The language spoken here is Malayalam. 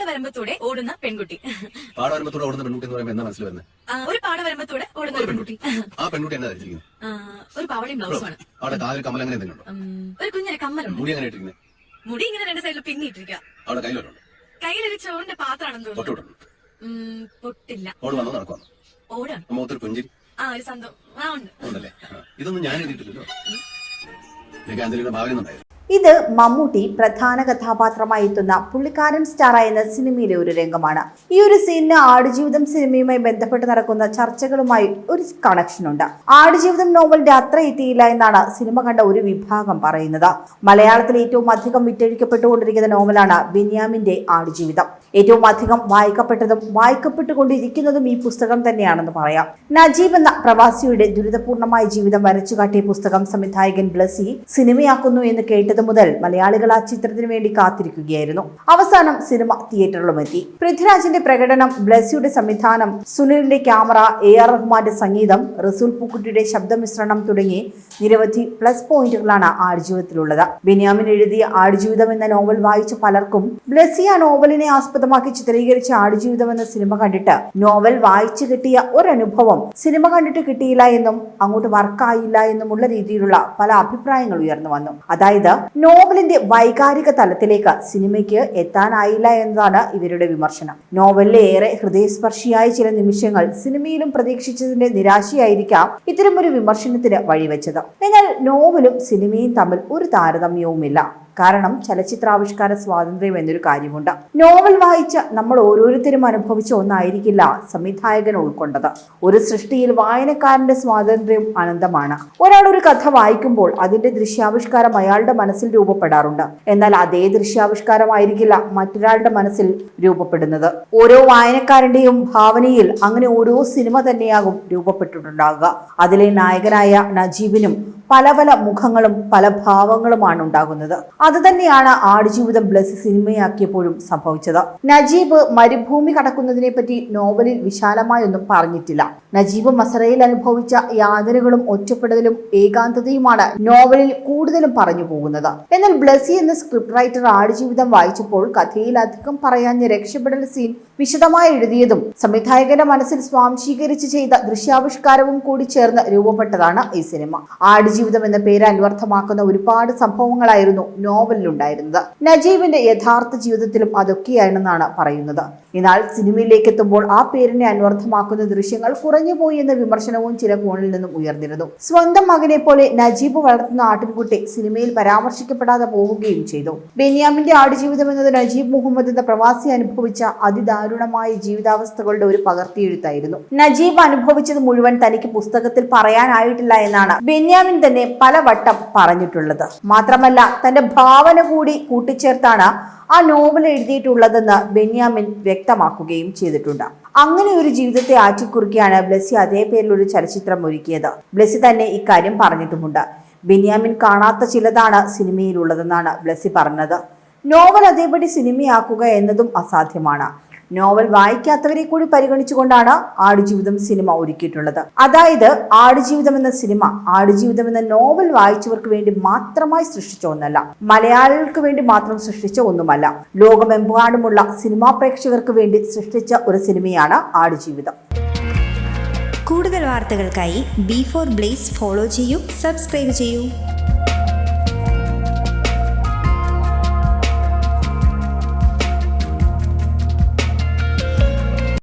പാടവരമ്പത്തൂടെ ഓടുന്ന പെൺകുട്ടി. പാടവരമ്പത്തോടെ ഓടുന്ന പെൺകുട്ടി എന്ന് പറയുമ്പോൾ എന്താ മനസ്സിൽ വരുന്നത് ആ, ഒരു പാടവരമ്പത്തോടെ ഓടുന്ന ഒരു പെൺകുട്ടി. ആ പെൺകുട്ടി എന്നാ ധരിച്ചിരിക്കുന്നത് ആ, ഒരു പാവടയും ബ്ലൗസുമാണ് അവിടെ കാലിൽ കമ്മൽ അങ്ങനെ എന്തെങ്കിലും ഉണ്ടോ? ഉം, ഒരു കുഞ്ഞിന് കമ്മലുണ്ട്. മുടി അങ്ങനെ ഇട്ടിരിക്കുന്നത് മുടി ഇങ്ങനെ രണ്ട് സൈഡിൽ പിന്നിട്ടിരിക്കുക അവിടെ കയ്യിലോട്ടുണ്ട് കയ്യിലൊരു ചോറിന്റെ പാത്രമാണെന്ന് തോന്നുന്നു. തൊട്ടുവിട്ടുണ്ട് ഉം, പൊട്ടില്ല. ഓട് വന്നു നടക്കുവാണ് ഓടാണ്. മുഖത്തൊരു പുഞ്ചിരി ആ ഒരു സന്തോഷം. ആ ഉണ്ട്. ഉണ്ടല്ലേ? ആ, ഇതൊന്നും ഞാൻ എഴുതിയിട്ടില്ലല്ലോ ഇതൊക്കെ ഇത് മമ്മൂട്ടി പ്രധാന കഥാപാത്രമായി എത്തുന്ന പുള്ളിക്കാരൻ സ്റ്റാർ എന്ന സിനിമയിലെ ഒരു രംഗമാണ്. ഈ ഒരു സീനിന് ആടുജീവിതം സിനിമയുമായി ബന്ധപ്പെട്ട് നടക്കുന്ന ചർച്ചകളുമായി ഒരു കണക്ഷൻ ഉണ്ട്. ആടുജീവിതം നോവലിന്റെ അത്ര എത്തിയില്ല എന്നാണ് സിനിമ കണ്ട ഒരു വിഭാഗം പറയുന്നത്. മലയാളത്തിൽ ഏറ്റവും അധികം വിറ്റഴിക്കപ്പെട്ടുകൊണ്ടിരിക്കുന്ന നോവലാണ് ബെന്യാമിന്റെ ആടുജീവിതം. ഏറ്റവും അധികം വായിക്കപ്പെട്ടതും വായിക്കപ്പെട്ടുകൊണ്ടിരിക്കുന്നതും ഈ പുസ്തകം തന്നെയാണെന്ന് പറയാം. നജീബ് എന്ന പ്രവാസിയുടെ ദുരിതപൂർണമായ ജീവിതം വരച്ചു കാട്ടിയ പുസ്തകം സംവിധായകൻ ബ്ലസി സിനിമയാക്കുന്നു എന്ന് കേട്ടത് മുതൽ മലയാളികൾ ആ ചിത്രത്തിന് വേണ്ടി കാത്തിരിക്കുകയായിരുന്നു. അവസാനം സിനിമ തിയേറ്ററിലും എത്തി പൃഥ്വിരാജിന്റെ പ്രകടനം ബ്ലസ്സിയുടെ സംവിധാനം സുനിലിന്റെ ക്യാമറ എ ആർ റഹ്മാന്റെ സംഗീതം റസൂൽ പൂക്കുട്ടിയുടെ ശബ്ദമിശ്രണം തുടങ്ങി നിരവധി പ്ലസ് പോയിന്റുകളാണ് ആടുജീവിതത്തിലുള്ളത് ബെന്യാമിൻ എഴുതിയ ആടുജീവിതം എന്ന നോവൽ വായിച്ച പലർക്കും ബ്ലസ്സി ആ നോവലിനെ ആസ്പദമാക്കി ചിത്രീകരിച്ച ആടുജീവിതം എന്ന സിനിമ കണ്ടിട്ട് നോവൽ വായിച്ചു കിട്ടിയ ഒരനുഭവം സിനിമ കണ്ടിട്ട് കിട്ടിയില്ല എന്നും അങ്ങോട്ട് വർക്കായില്ല എന്നുമുള്ള രീതിയിലുള്ള പല അഭിപ്രായങ്ങൾ ഉയർന്നു വന്നു. അതായത് നോവലിന്റെ വൈകാരിക തലത്തിലേക്ക് സിനിമയ്ക്ക് എത്താനായില്ല എന്നതാണ് ഇവരുടെ വിമർശനം. നോവലിലെ ഏറെ ഹൃദയസ്പർശിയായ ചില നിമിഷങ്ങൾ സിനിമയിലും പ്രതീക്ഷിച്ചതിന്റെ നിരാശയായിരിക്കാം ഇത്തരമൊരു വിമർശനത്തിന് വഴിവെച്ചത്. എന്നാൽ നോവലും സിനിമയും തമ്മിൽ ഒരു താരതമ്യവുമില്ല. കാരണം ചലച്ചിത്രാവിഷ്കാര സ്വാതന്ത്ര്യം എന്നൊരു കാര്യമുണ്ട്. നോവൽ വായിച്ച നമ്മൾ ഓരോരുത്തരും അനുഭവിച്ച ഒന്നായിരിക്കില്ല സംവിധായകൻ ഉൾക്കൊണ്ടത്. ഒരു സൃഷ്ടിയിൽ വായനക്കാരന്റെ സ്വാതന്ത്ര്യം അനന്തമാണ്. ഒരാൾ ഒരു കഥ വായിക്കുമ്പോൾ അതിന്റെ ദൃശ്യാവിഷ്കാരം അയാളുടെ മനസ്സിൽ രൂപപ്പെടാറുണ്ട്. എന്നാൽ അതേ ദൃശ്യാവിഷ്കാരമായിരിക്കില്ല മറ്റൊരാളുടെ മനസ്സിൽ രൂപപ്പെടുന്നത്. ഓരോ വായനക്കാരന്റെയും ഭാവനയിൽ അങ്ങനെ ഓരോ സിനിമ തന്നെയാകും രൂപപ്പെട്ടിട്ടുണ്ടാകുക അതിലെ നായകനായ നജീബിനും പല പല മുഖങ്ങളും പല ഭാവങ്ങളുമാണ് ഉണ്ടാകുന്നത്. അത് തന്നെയാണ് ആടുജീവിതം ബ്ലസ് സിനിമയാക്കിയപ്പോഴും സംഭവിച്ചത്. നജീബ് മരുഭൂമി കടക്കുന്നതിനെ പറ്റി നോവലിൽ വിശാലമായൊന്നും പറഞ്ഞിട്ടില്ല. നജീബ് മസറയിൽ അനുഭവിച്ച യാതനകളും ഒറ്റപ്പെടലും ഏകാന്തതയുമാണ് നോവലിൽ കൂടുതലും പറഞ്ഞു പോകുന്നത്. എന്നാൽ ബ്ലസി എന്ന സ്ക്രിപ്റ്റ് റൈറ്റർ ആടുജീവിതം വായിച്ചപ്പോൾ കഥയിൽ അധികം പറയാഞ്ഞ രക്ഷപ്പെടൽ സീൻ വിശദമായി എഴുതിയതും സംവിധായകന്റെ മനസ്സിൽ സ്വാംശീകരിച്ച് ചെയ്ത ദൃശ്യാവിഷ്കാരവും കൂടി ചേർന്ന് രൂപപ്പെട്ടതാണ് ഈ സിനിമ. ആടുജീവിതം എന്ന പേര് അന്വർത്ഥമാക്കുന്ന ഒരുപാട് സംഭവങ്ങളായിരുന്നു നോവലിലുണ്ടായിരുന്നത്. നജീബിന്റെ യഥാർത്ഥ ജീവിതത്തിലും അതൊക്കെയാണെന്നാണ് പറയുന്നത്. എന്നാൽ സിനിമയിലേക്ക് എത്തുമ്പോൾ ആ പേരിനെ അന്വർത്ഥമാക്കുന്ന ദൃശ്യങ്ങൾ കുറഞ്ഞുപോയി എന്ന വിമർശനവും ചില കോണിൽ നിന്നും ഉയർന്നിരുന്നു. സ്വന്തം മകനെ പോലെ നജീബ് വളർത്തുന്ന ആട്ടിൻകുട്ടി സിനിമയിൽ പരാമർശിക്കപ്പെടാതെ പോവുകയും ചെയ്തു. ബെന്യാമിന്റെ ആടുജീവിതം എന്നത് നജീബ് മുഹമ്മദ് എന്ന പ്രവാസി അനുഭവിച്ച അതിദാരുണമായ ജീവിതാവസ്ഥകളുടെ ഒരു പകർത്തിയെഴുത്തായിരുന്നു. നജീബ് അനുഭവിച്ചത് മുഴുവൻ തനിക്ക് പുസ്തകത്തിൽ പറയാനായിട്ടില്ല എന്നാണ്. ബെന്യാമിൻ തന്നെ പലവട്ടം പറഞ്ഞിട്ടുള്ളത്. മാത്രമല്ല തന്റെ ഭാവന കൂടി കൂട്ടിച്ചേർത്താണ് ആ നോവൽ എഴുതിയിട്ടുള്ളതെന്ന് ബെന്യാമിൻ വ്യക്തമാക്കുകയും ചെയ്തിട്ടുണ്ട്. അങ്ങനെ ഒരു ജീവിതത്തെ ആറ്റിക്കുറിക്കുകയാണ് ബ്ലസ്സി അതേ പേരിൽ ഒരു ചലച്ചിത്രം ഒരുക്കിയത്. ബ്ലസ്സി തന്നെ ഇക്കാര്യം പറഞ്ഞിട്ടുമുണ്ട്. ബെന്യാമിൻ കാണാത്ത ചിലതാണ് സിനിമയിലുള്ളതെന്നാണ് ബ്ലസ്സി പറഞ്ഞത്. നോവൽ അതേപടി സിനിമയാക്കുക എന്നതും അസാധ്യമാണ്. നോവൽ വായിക്കാത്തവരെ കൂടി പരിഗണിച്ചുകൊണ്ടാണ് ആടുജീവിതം സിനിമ ഒരുക്കിയിട്ടുള്ളത്. അതായത് ആടുജീവിതം എന്ന സിനിമ ആടുജീവിതം എന്ന നോവൽ വായിച്ചവർക്ക് വേണ്ടി മാത്രമായി സൃഷ്ടിച്ച ഒന്നല്ല. മലയാളികൾക്ക് വേണ്ടി മാത്രം സൃഷ്ടിച്ച ഒന്നുമല്ല. ലോകമെമ്പാടുമുള്ള സിനിമാ പ്രേക്ഷകർക്ക് വേണ്ടി സൃഷ്ടിച്ച ഒരു സിനിമയാണ് ആടുജീവിതം. കൂടുതൽ വാർത്തകൾക്കായി ബി ഫോർ ബ്ലേസ് ഫോളോ ചെയ്യൂ സബ്സ്ക്രൈബ് ചെയ്യൂ.